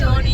showing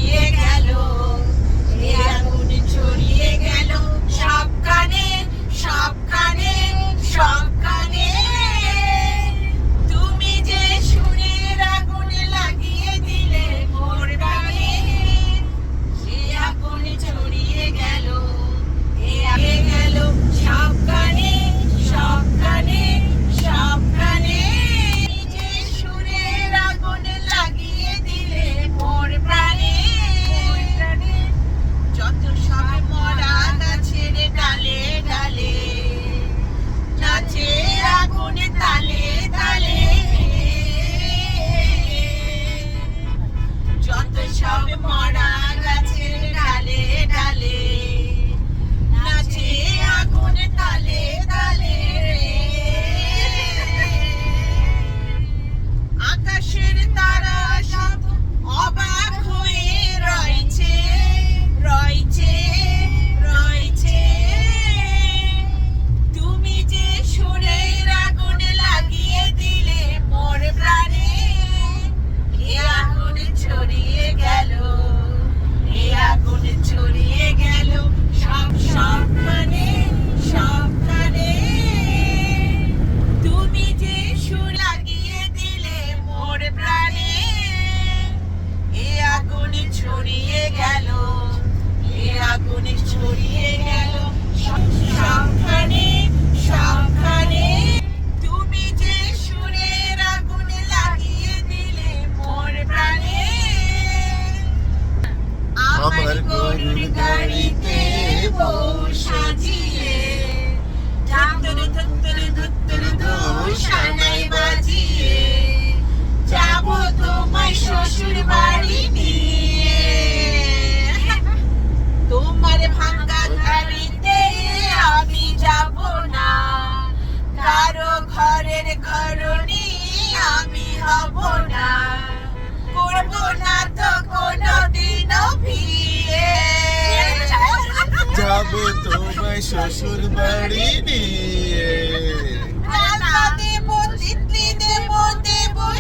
আমায় শ্বশুর বাড়ি নিয়ে।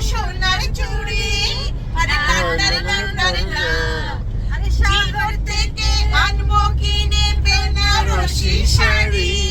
সোনার চুড়ি। আরে লা। আরে সাগর থেকে আনব বেনারসি শাড়ি।